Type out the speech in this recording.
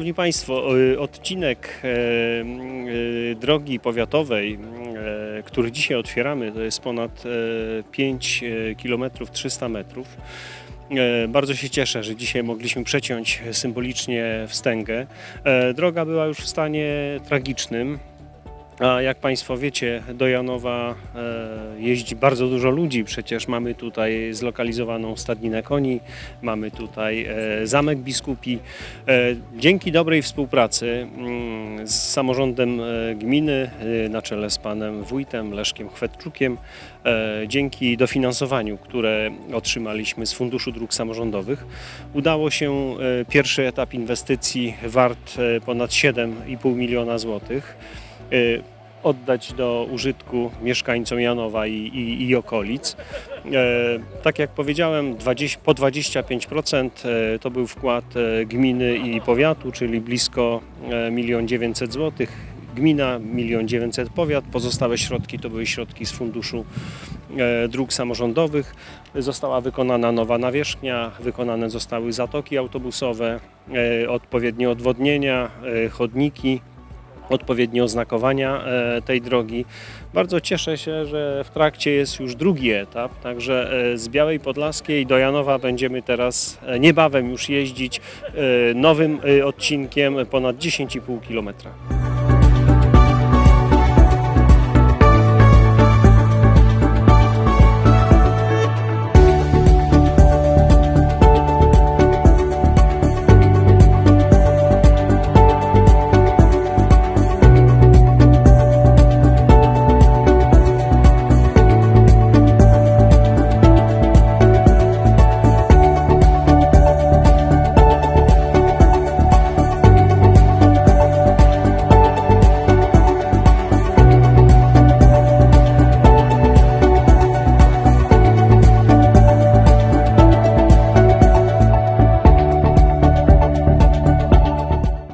Szanowni Państwo, y, odcinek e, y, drogi powiatowej, e, który dzisiaj otwieramy, to jest ponad e, 5 km 300 metrów. E, Bardzo się cieszę, że dzisiaj mogliśmy przeciąć symbolicznie wstęgę. E, Droga była już w stanie tragicznym. A jak Państwo wiecie, do Janowa e, jeździ bardzo dużo ludzi. Przecież mamy tutaj zlokalizowaną stadninę koni, mamy tutaj e, zamek biskupi. E, dzięki dobrej współpracy mm, z samorządem gminy na czele z panem wójtem Leszkiem Chwetczukiem, dzięki dofinansowaniu, które otrzymaliśmy z Funduszu Dróg Samorządowych, udało się pierwszy etap inwestycji wart ponad 7,5 miliona złotych oddać do użytku mieszkańcom Janowa i, i, i okolic. E, tak jak powiedziałem, 20, po 25% e, to był wkład gminy i powiatu, czyli blisko 1 900 zł. Gmina 1 900 powiat, pozostałe środki to były środki z funduszu dróg samorządowych. Została wykonana nowa nawierzchnia, wykonane zostały zatoki autobusowe, odpowiednie odwodnienia, chodniki, odpowiednie oznakowania e, tej drogi. Bardzo cieszę się, że w trakcie jest już drugi etap, także e, z Białej Podlaskiej do Janowa będziemy teraz e, niebawem już jeździć nowym odcinkiem ponad 10,5 kilometra.